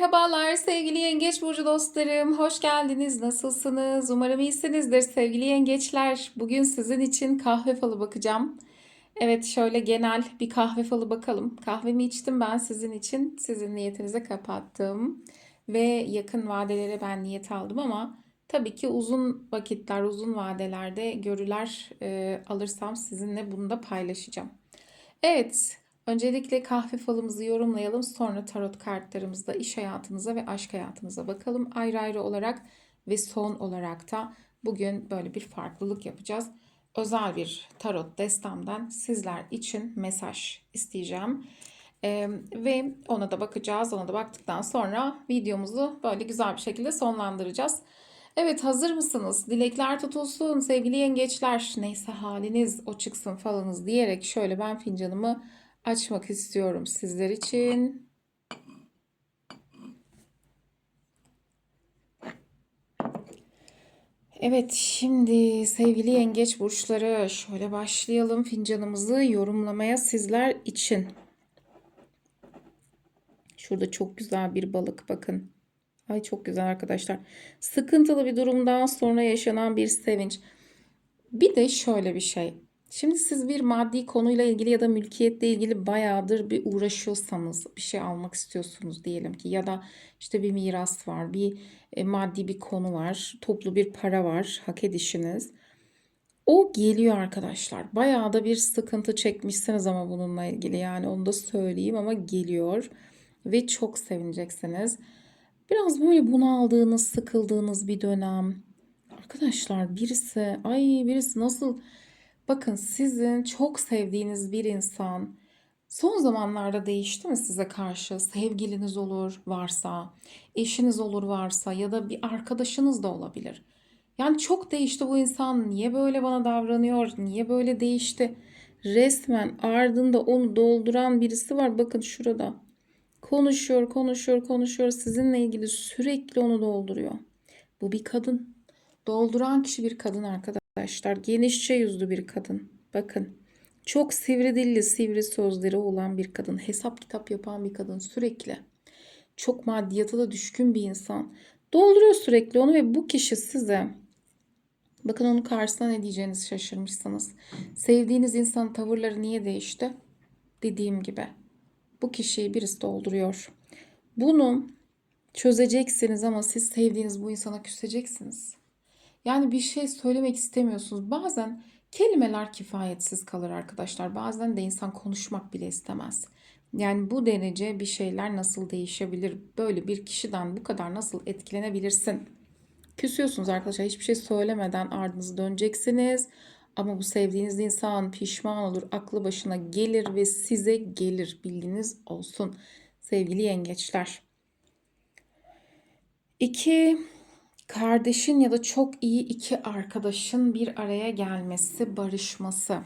Merhabalar sevgili Yengeç Burcu dostlarım. Hoş geldiniz. Nasılsınız? Umarım iyisinizdir sevgili yengeçler. Bugün sizin için kahve falı bakacağım. Evet şöyle genel bir kahve falı bakalım. Kahvemi içtim ben sizin için. Sizin niyetinize kapattım. Ve yakın vadelere ben niyet aldım ama tabii ki uzun vakitler, uzun vadelerde görüler e, alırsam sizinle bunu da paylaşacağım. Evet, öncelikle kahve falımızı yorumlayalım. Sonra tarot kartlarımızda iş hayatınıza ve aşk hayatınıza bakalım ayrı ayrı olarak ve son olarak da bugün böyle bir farklılık yapacağız. Özel bir tarot destamdan sizler için mesaj isteyeceğim. Ee, ve ona da bakacağız. Ona da baktıktan sonra videomuzu böyle güzel bir şekilde sonlandıracağız. Evet hazır mısınız? Dilekler tutulsun sevgili yengeçler. Neyse haliniz o çıksın falanız diyerek şöyle ben fincanımı açmak istiyorum sizler için. Evet şimdi sevgili yengeç burçları şöyle başlayalım fincanımızı yorumlamaya sizler için. Şurada çok güzel bir balık bakın. Ay çok güzel arkadaşlar. Sıkıntılı bir durumdan sonra yaşanan bir sevinç. Bir de şöyle bir şey. Şimdi siz bir maddi konuyla ilgili ya da mülkiyetle ilgili bayağıdır bir uğraşıyorsanız, bir şey almak istiyorsunuz diyelim ki ya da işte bir miras var, bir e, maddi bir konu var, toplu bir para var, hak edişiniz. O geliyor arkadaşlar. Bayağı da bir sıkıntı çekmişsiniz ama bununla ilgili yani onu da söyleyeyim ama geliyor ve çok sevineceksiniz. Biraz böyle bunaldığınız, sıkıldığınız bir dönem. Arkadaşlar birisi, ay birisi nasıl bakın sizin çok sevdiğiniz bir insan son zamanlarda değişti mi size karşı? Sevgiliniz olur varsa, eşiniz olur varsa ya da bir arkadaşınız da olabilir. Yani çok değişti bu insan. Niye böyle bana davranıyor? Niye böyle değişti? Resmen ardında onu dolduran birisi var. Bakın şurada. Konuşuyor, konuşuyor, konuşuyor. Sizinle ilgili sürekli onu dolduruyor. Bu bir kadın. Dolduran kişi bir kadın arkadaşlar. Genişçe yüzlü bir kadın. Bakın. Çok sivri dilli, sivri sözleri olan bir kadın. Hesap kitap yapan bir kadın sürekli. Çok maddiyata da düşkün bir insan. Dolduruyor sürekli onu ve bu kişi size bakın onun karşısına ne diyeceğinizi şaşırmışsınız. Sevdiğiniz insan tavırları niye değişti? Dediğim gibi bu kişiyi birisi dolduruyor. Bunu çözeceksiniz ama siz sevdiğiniz bu insana küseceksiniz. Yani bir şey söylemek istemiyorsunuz. Bazen kelimeler kifayetsiz kalır arkadaşlar. Bazen de insan konuşmak bile istemez. Yani bu derece bir şeyler nasıl değişebilir? Böyle bir kişiden bu kadar nasıl etkilenebilirsin? Küsüyorsunuz arkadaşlar. Hiçbir şey söylemeden ardınızı döneceksiniz. Ama bu sevdiğiniz insan pişman olur, aklı başına gelir ve size gelir. Bilginiz olsun sevgili yengeçler. İki kardeşin ya da çok iyi iki arkadaşın bir araya gelmesi, barışması.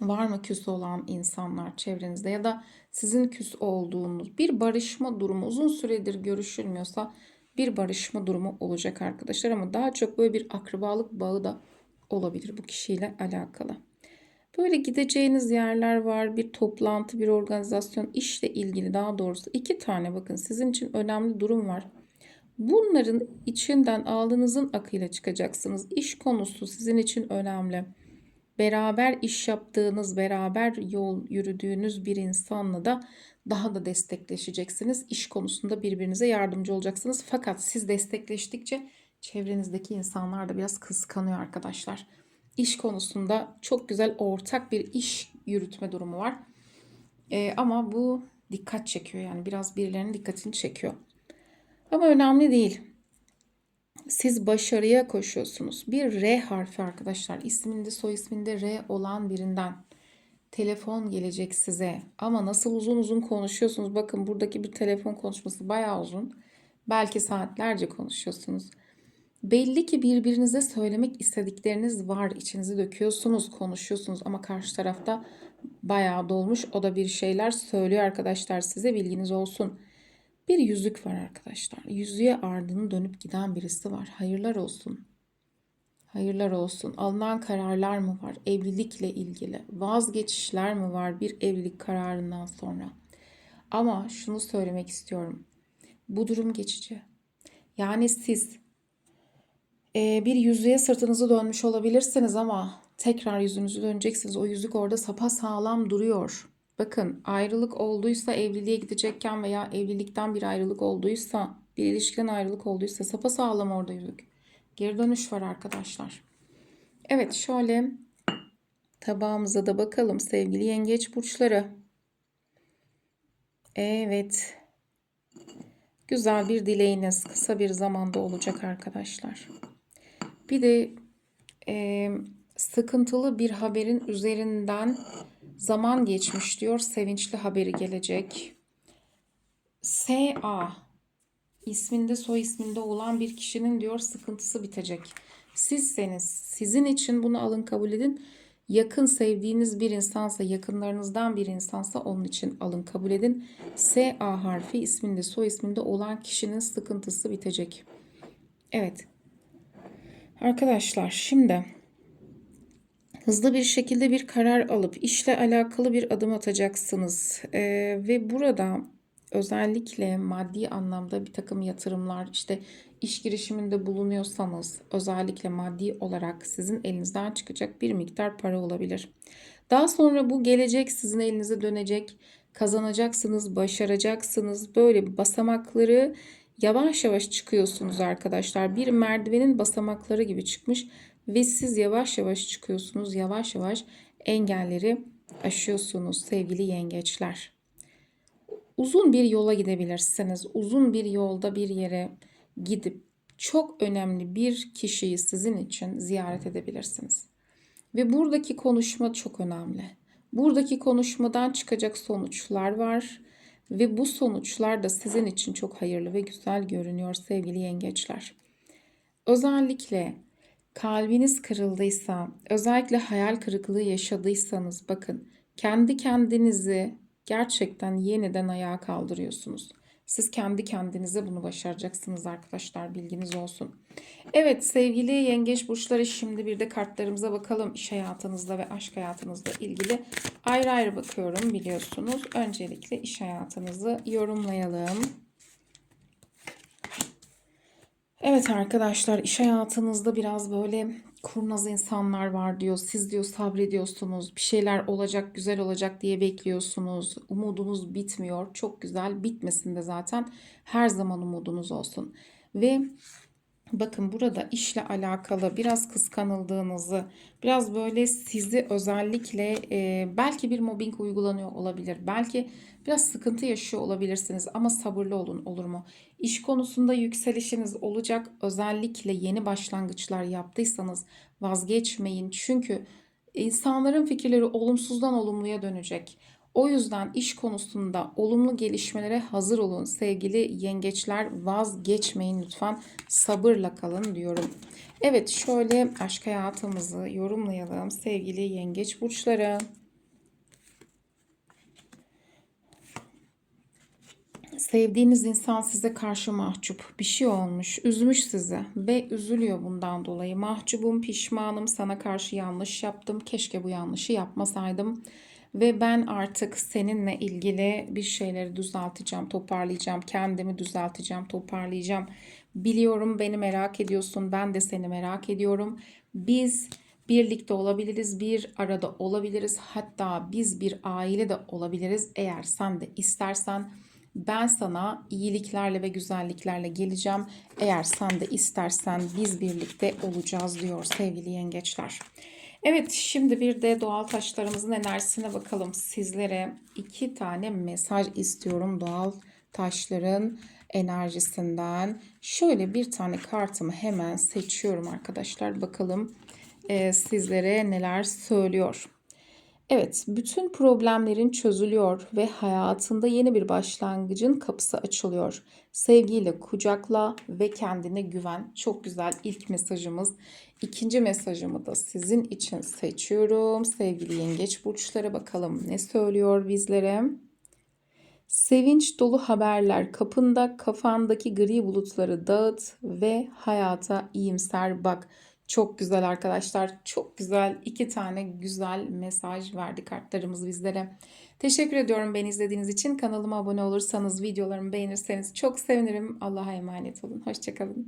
Var mı küs olan insanlar çevrenizde ya da sizin küs olduğunuz bir barışma durumu uzun süredir görüşülmüyorsa bir barışma durumu olacak arkadaşlar ama daha çok böyle bir akrabalık bağı da olabilir bu kişiyle alakalı. Böyle gideceğiniz yerler var. Bir toplantı, bir organizasyon, işle ilgili daha doğrusu iki tane bakın sizin için önemli durum var. Bunların içinden aldığınızın akıyla çıkacaksınız. İş konusu sizin için önemli. Beraber iş yaptığınız, beraber yol yürüdüğünüz bir insanla da daha da destekleşeceksiniz. İş konusunda birbirinize yardımcı olacaksınız. Fakat siz destekleştikçe çevrenizdeki insanlar da biraz kıskanıyor arkadaşlar. İş konusunda çok güzel ortak bir iş yürütme durumu var. Ee, ama bu dikkat çekiyor yani biraz birilerinin dikkatini çekiyor. Ama önemli değil. Siz başarıya koşuyorsunuz. Bir R harfi arkadaşlar. İsminde soy isminde R olan birinden telefon gelecek size. Ama nasıl uzun uzun konuşuyorsunuz. Bakın buradaki bir telefon konuşması bayağı uzun. Belki saatlerce konuşuyorsunuz. Belli ki birbirinize söylemek istedikleriniz var. İçinizi döküyorsunuz, konuşuyorsunuz ama karşı tarafta bayağı dolmuş. O da bir şeyler söylüyor arkadaşlar size bilginiz olsun. Bir yüzük var arkadaşlar. Yüzüğe ardını dönüp giden birisi var. Hayırlar olsun. Hayırlar olsun. Alınan kararlar mı var? Evlilikle ilgili. Vazgeçişler mi var bir evlilik kararından sonra? Ama şunu söylemek istiyorum. Bu durum geçici. Yani siz e, bir yüzüğe sırtınızı dönmüş olabilirsiniz ama tekrar yüzünüzü döneceksiniz. O yüzük orada sapasağlam duruyor. Bakın ayrılık olduysa evliliğe gidecekken veya evlilikten bir ayrılık olduysa, bir ilişkiden ayrılık olduysa sapasağlam orada yüzük. Geri dönüş var arkadaşlar. Evet şöyle tabağımıza da bakalım sevgili yengeç burçları. Evet. Güzel bir dileğiniz kısa bir zamanda olacak arkadaşlar. Bir de e, sıkıntılı bir haberin üzerinden zaman geçmiş diyor. Sevinçli haberi gelecek. S.A. isminde soy isminde olan bir kişinin diyor sıkıntısı bitecek. Sizseniz sizin için bunu alın kabul edin. Yakın sevdiğiniz bir insansa, yakınlarınızdan bir insansa onun için alın kabul edin. S.A. harfi isminde soy isminde olan kişinin sıkıntısı bitecek. Evet. Arkadaşlar şimdi hızlı bir şekilde bir karar alıp işle alakalı bir adım atacaksınız. Ee, ve burada özellikle maddi anlamda bir takım yatırımlar işte iş girişiminde bulunuyorsanız özellikle maddi olarak sizin elinizden çıkacak bir miktar para olabilir. Daha sonra bu gelecek sizin elinize dönecek, kazanacaksınız, başaracaksınız. Böyle basamakları yavaş yavaş çıkıyorsunuz arkadaşlar. Bir merdivenin basamakları gibi çıkmış ve siz yavaş yavaş çıkıyorsunuz. Yavaş yavaş engelleri aşıyorsunuz sevgili yengeçler. Uzun bir yola gidebilirsiniz. Uzun bir yolda bir yere gidip çok önemli bir kişiyi sizin için ziyaret edebilirsiniz. Ve buradaki konuşma çok önemli. Buradaki konuşmadan çıkacak sonuçlar var ve bu sonuçlar da sizin için çok hayırlı ve güzel görünüyor sevgili yengeçler. Özellikle kalbiniz kırıldıysa, özellikle hayal kırıklığı yaşadıysanız bakın kendi kendinizi gerçekten yeniden ayağa kaldırıyorsunuz. Siz kendi kendinize bunu başaracaksınız arkadaşlar bilginiz olsun. Evet sevgili yengeç burçları şimdi bir de kartlarımıza bakalım iş hayatınızda ve aşk hayatınızla ilgili ayrı ayrı bakıyorum biliyorsunuz. Öncelikle iş hayatınızı yorumlayalım. Evet arkadaşlar iş hayatınızda biraz böyle kurnaz insanlar var diyor. Siz diyor sabrediyorsunuz. Bir şeyler olacak, güzel olacak diye bekliyorsunuz. Umudunuz bitmiyor. Çok güzel. Bitmesin de zaten her zaman umudunuz olsun. Ve Bakın burada işle alakalı biraz kıskanıldığınızı, biraz böyle sizi özellikle e, belki bir mobbing uygulanıyor olabilir. Belki biraz sıkıntı yaşıyor olabilirsiniz ama sabırlı olun olur mu? İş konusunda yükselişiniz olacak. Özellikle yeni başlangıçlar yaptıysanız vazgeçmeyin. Çünkü insanların fikirleri olumsuzdan olumluya dönecek. O yüzden iş konusunda olumlu gelişmelere hazır olun sevgili yengeçler. Vazgeçmeyin lütfen. Sabırla kalın diyorum. Evet şöyle aşk hayatımızı yorumlayalım sevgili yengeç burçları. Sevdiğiniz insan size karşı mahcup. Bir şey olmuş, üzmüş sizi ve üzülüyor bundan dolayı. Mahcubum, pişmanım, sana karşı yanlış yaptım. Keşke bu yanlışı yapmasaydım ve ben artık seninle ilgili bir şeyleri düzelteceğim, toparlayacağım, kendimi düzelteceğim, toparlayacağım. Biliyorum beni merak ediyorsun, ben de seni merak ediyorum. Biz birlikte olabiliriz, bir arada olabiliriz. Hatta biz bir aile de olabiliriz eğer sen de istersen. Ben sana iyiliklerle ve güzelliklerle geleceğim. Eğer sen de istersen biz birlikte olacağız diyor sevgili yengeçler. Evet şimdi bir de doğal taşlarımızın enerjisine bakalım. Sizlere iki tane mesaj istiyorum doğal taşların enerjisinden. Şöyle bir tane kartımı hemen seçiyorum arkadaşlar. Bakalım e, sizlere neler söylüyor. Evet, bütün problemlerin çözülüyor ve hayatında yeni bir başlangıcın kapısı açılıyor. Sevgiyle kucakla ve kendine güven. Çok güzel ilk mesajımız. İkinci mesajımı da sizin için seçiyorum. Sevgili yengeç burçları bakalım ne söylüyor bizlere. Sevinç dolu haberler kapında kafandaki gri bulutları dağıt ve hayata iyimser bak. Çok güzel arkadaşlar. Çok güzel. iki tane güzel mesaj verdi kartlarımız bizlere. Teşekkür ediyorum beni izlediğiniz için. Kanalıma abone olursanız, videolarımı beğenirseniz çok sevinirim. Allah'a emanet olun. Hoşçakalın.